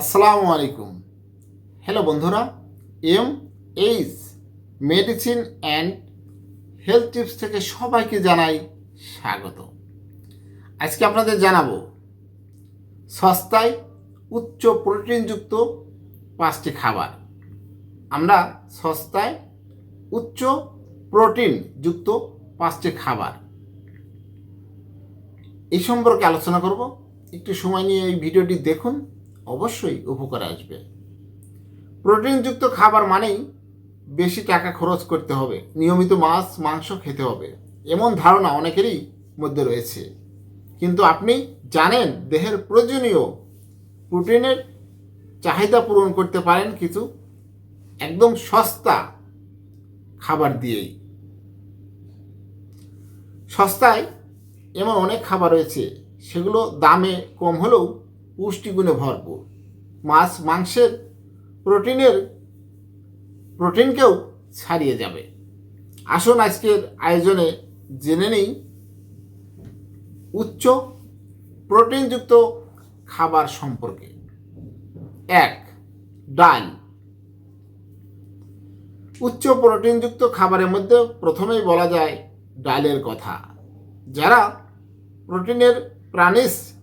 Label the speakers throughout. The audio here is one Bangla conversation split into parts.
Speaker 1: আসসালামু আলাইকুম। হ্যালো বন্ধুরা M H medicine and health tips থেকে সবাইকে জানাই স্বাগত। আজকে আপনাদের জানাব, সস্তায় উচ্চ প্রোটিনযুক্ত পাঁচটি খাবার। আমরা সস্তায় উচ্চ প্রোটিনযুক্ত পাঁচটি খাবার। এই সম্পর্কে আলোচনা করব। একটু সময় নিয়ে এই ভিডিওটি দেখুন। অবশ্যই উপকারে আসবে। প্রোটিনযুক্ত খাবার মানেই বেশি টাকা খরচ করতে হবে, নিয়মিত মাছ, মাংস খেতে হবে, এমন ধারণা অনেকেরই মধ্যে রয়েছে। কিন্তু আপনি জানেন দেহের প্রয়োজনীয় প্রোটিনের চাহিদা পূরণ করতে পারেন কিছু একদম সস্তা খাবার দিয়েই। সস্তায় এমন অনেক খাবার রয়েছে, সেগুলো দামে কম হলেও পুষ্টিগুণে ভরপুর। মাছ, মাংসের প্রোটিনের, প্রোটিনকেও ছাড়িয়ে যাবে। আসুন আজকের আয়োজনে জেনে নেই, উচ্চ প্রোটিনযুক্ত খাবার সম্পর্কে। এক, ডাল। উচ্চ প্রোটিনযুক্ত খাবারের মধ্যে প্রথমেই বলা যায় ডালের কথা। যারা প্রোটিনের প্রাণিস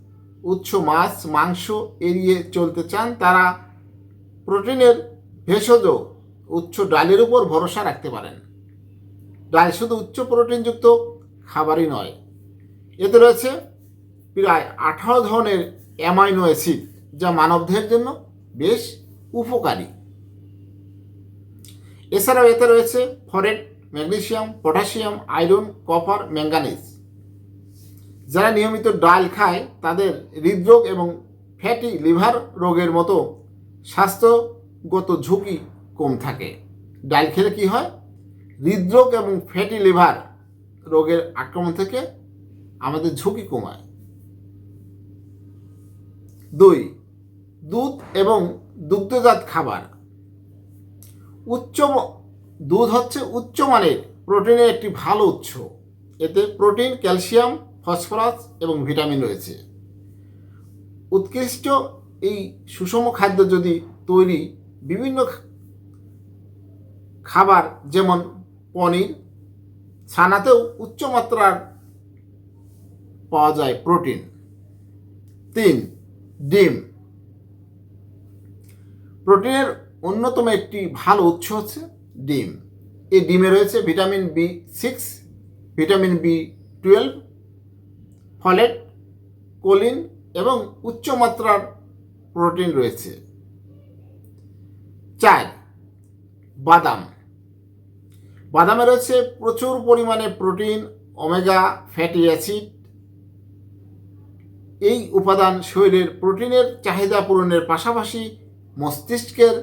Speaker 1: উৎস মাছ, মাংস এড়িয়ে চলতে চান তারা প্রোটিনের ভেষজ উচ্চ ডালের উপর ভরসা রাখতে পারেন। ডাল শুধু উচ্চ প্রোটিনযুক্ত খাবারই নয়, এতে রয়েছে প্রায় আঠারো ধরনের অ্যামাইনো অ্যাসিড যা মানবদেহের জন্য বেশ উপকারী। এছাড়াও এতে রয়েছে folate, magnesium potassium iron, copper, manganese. যারা নিয়মিত ডাল খায় তাদের হৃদরোগ এবং ফ্যাটি লিভার রোগের মতো স্বাস্থ্যগত ঝুঁকি কম থাকে। ডাল খেলে কি হয়? হৃদরোগ এবং ফ্যাটি লিভার রোগের আক্রমণ থেকে আমাদের ঝুঁকি কমায়। দুই দুধ এবং দুগ্ধজাত খাবার। উচ্চ দুধ হচ্ছে উচ্চমানের প্রোটিনের একটি ভালো উৎস। এতে প্রোটিন ক্যালসিয়াম ফসফরাস এবং ভিটামিন রয়েছে। উৎকৃষ্ট এই সুষম খাদ্য যদি তৈরি বিভিন্ন খাবার, যেমন পনির, ছানাতেও উচ্চমাত্রার পাওয়া যায় প্রোটিন। তিন, ডিম। প্রোটিনের অন্যতম একটি ভালো উৎস হচ্ছে ডিম। এই ডিমে রয়েছে vitamin B six, vitamin B twelve folate choline এবং উচ্চমাত্রার প্রোটিন রয়েছে। চার, বাদাম। বাদামে রয়েছে প্রচুর পরিমাণে প্রোটিন, ওমেগা, ফ্যাটি অ্যাসিড। এই উপাদান শরীরের প্রোটিনের চাহিদা পূরণের পাশাপাশি মস্তিষ্কের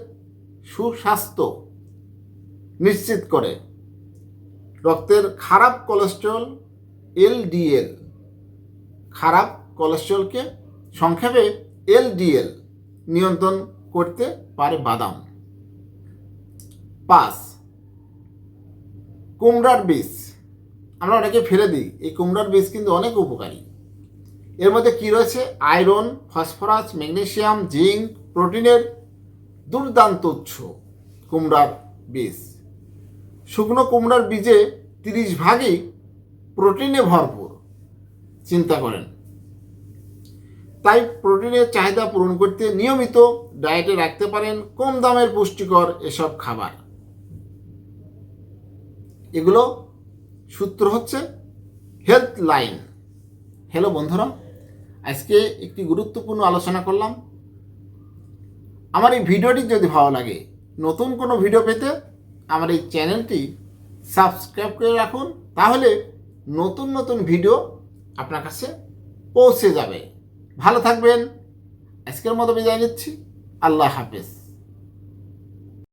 Speaker 1: সুস্বাস্থ্য নিশ্চিত করে। রক্তের খারাপ কোলেস্ট্রল, এলডিএল। খারাপ কোলেস্ট্রলকে সংক্ষেপে এলডিএল নিয়ন্ত্রণ করতে পারে বাদাম। পাঁচ, কুমড়ার বীজ। আমরা অনেকে ফেলে দিই, এই কুমড়ার বীজ কিন্তু অনেক উপকারী। এর মধ্যে কী রয়েছে? আয়রন, ফসফরাস ম্যাগনেশিয়াম জিঙ্ক, প্রোটিনের দুর্দান্ত উৎস কুমড়ার বীজ। শুকনো কুমড়ার বীজে তিরিশ ভাগই প্রোটিনে ভরপুর। চিন্তা করেন। তাই প্রোটিনের চাহিদা পূরণ করতে নিয়মিত ডায়েটে রাখতে পারেন কম দামের পুষ্টিকর এসব খাবার। এগুলো সূত্র হচ্ছে হেলথ লাইন। হ্যালো বন্ধুরা, আজকে একটি গুরুত্বপূর্ণ আলোচনা করলাম। আমার এই ভিডিওটি যদি ভালো লাগে, নতুন কোনো ভিডিও পেতে আমার এই চ্যানেলটি সাবস্ক্রাইব করে রাখুন। তাহলে নতুন নতুন ভিডিও আপনার কাছে পৌঁছে যাবে। ভালো থাকবেন। আজকের মতো বিদায় নিচ্ছি। আল্লাহ হাফেজ।